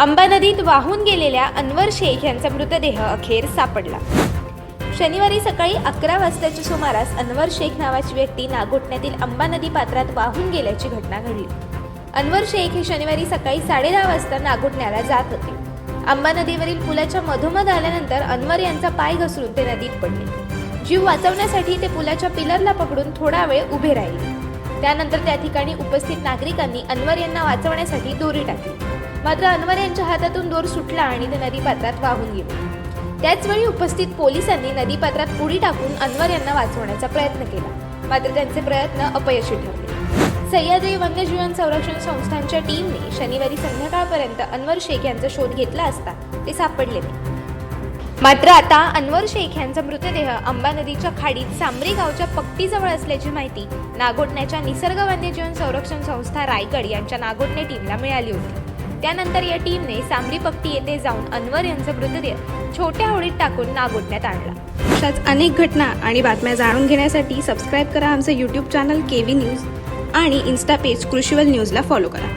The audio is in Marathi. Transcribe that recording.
अंबा नदीत वाहून गेलेल्या अनवर शेख यांचा मृतदेह अखेर सापडला. शनिवारी सकाळी अकरा वाजताच्या सुमारास अनवर शेख नावाची व्यक्ती नागोठण्यातील अंबा नदी पात्रात वाहून गेल्याची घटना घडली. अनवर शेख हे शनिवारी सकाळी साडेदहा वाजता नागोठण्याला जात होते. अंबा नदीवरील पुलाच्या मधोमध आल्यानंतर अनवर यांचा पाय घसरून ते नदीत पडले. जीव वाचवण्यासाठी ते पुलाच्या पिलरला पकडून थोडा वेळ उभे राहिले. त्यानंतर त्या ठिकाणी उपस्थित नागरिकांनी अनवर यांना वाचवण्यासाठी दोरी टाकली. मात्र अनवर यांच्या हातातून दोर सुटला आणि ते नदीपात्रात वाहून गेले. त्याचवेळी उपस्थित पोलिसांनी नदीपात्रात उडी टाकून अनवर यांना वाचवण्याचा प्रयत्न केला. मात्र त्यांचे प्रयत्न अपयशी ठरले. सह्याद्री वन्यजीवन संरक्षण संस्थांच्या टीमने शनिवारी संध्याकाळपर्यंत अनवर शेख यांचा शोध घेतला असता ते सापडले नाही. मात्र आता अनवर शेख यांचा मृतदेह अंबा नदीच्या खाडीत सांबरी गावच्या पक्तीजवळ असल्याची माहिती नागोटण्याच्या निसर्ग वन्यजीवन संरक्षण संस्था रायगड यांच्या नागोटणे टीमला मिळाली होती. त्यानंतर या टीमने सांगली पट्टी येथे जाऊन अनवर यांचा मृतदेह छोट्या होडीत टाकून नागोठण्यात आणला. अशाच अनेक घटना आणि बातम्या जाणून घेण्यासाठी सबस्क्राईब करा आमचं YouTube channel K V news आणि इन्स्टा पेज कृषीवल न्यूजला फॉलो करा.